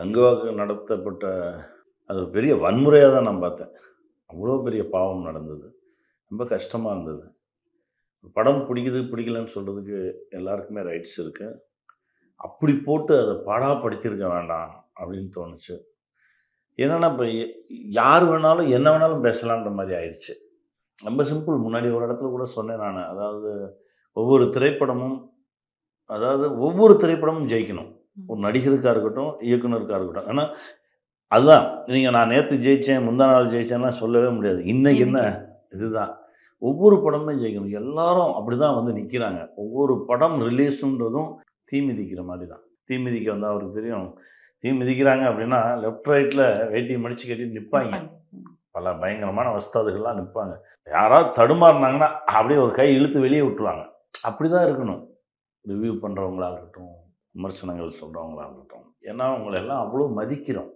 கங்குவாக்கு நடத்தப்பட்ட அது பெரிய வன்முறையாக தான் நான் பார்த்தேன். அவ்வளோ பெரிய பாவம் நடந்தது. ரொம்ப கஷ்டமாக இருந்தது. படம் பிடிக்குது பிடிக்கலன்னு சொல்கிறதுக்கு எல்லாருக்குமே ரைட்ஸ் இருக்குது அப்படி போட்டு அதை பாடாப்படுத்தியிருக்க வேண்டாம் அப்படின்னு தோணுச்சு. என்னென்னா இப்போ யார் வேணாலும் என்ன வேணாலும் பேசலான்ற மாதிரி ஆயிடுச்சு ரொம்ப சிம்பிள் முன்னாடி ஒரு இடத்துல கூட சொன்னேன் நான். அதாவது ஒவ்வொரு திரைப்படமும் அதாவது ஒவ்வொரு திரைப்படமும் ஜெயிக்கணும். ஒரு நடிகருக்காக இருக்கட்டும் இயக்குனருக்காக இருக்கட்டும். ஏன்னா அதுதான். நீங்கள் நான் நேற்று ஜெயித்தேன் முந்தா நாள் ஜெயிச்சேன்லாம் சொல்லவே முடியாது. இன்னைக்கு என்ன? இதுதான். ஒவ்வொரு படமும் ஜெயிக்கணும். எல்லாரும் அப்படி தான் வந்து நிற்கிறாங்க ஒவ்வொரு படம் ரிலீஸுன்றதும் தீ மிதிக்கிற மாதிரி தான் தீ மிதிக்க வந்து அவருக்கு தெரியும் தீ மிதிக்கிறாங்க அப்படின்னா லெஃப்ட் ரைட்டில் வேட்டியை மடிச்சு கட்டிட்டு நிற்பாங்க பல பயங்கரமான வஸ்தாதுகள்லாம் நிற்பாங்க யாராவது தடுமாறினாங்கன்னா அப்படியே ஒரு கை இழுத்து வெளியே விட்டுருவாங்க. அப்படி தான் இருக்கணும். ரிவ்யூ பண்ணுறவங்களா இருக்கட்டும் விமர்சனங்கள் சொல்கிறவங்களா இருக்கட்டும். ஏன்னா அவங்கள எல்லாம் அவ்வளோ மதிக்கிறோம்.